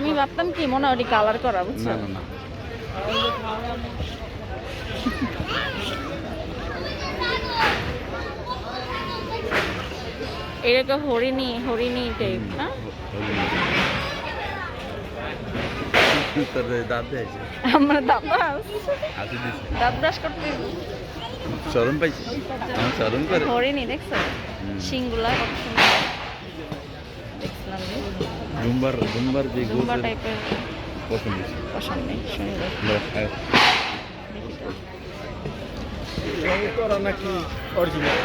আমি ভাবতাম কি মনে হয় কালার করা বুঝছ? না না এটাকে হরিণী হরিণী টাইপ না দিয়েছে? আমার দাঁত দাঁত ব্রাশ করতে শরম পাইছে শরম করে। হরিণী দেখছ? সিংগুলা কত সুন্দর। ঝুম্বার ঝুম্বার যে ঝুম্বা টাইপের পছন্দ পছন্দ সুন্দর নাকি অরিজিনাল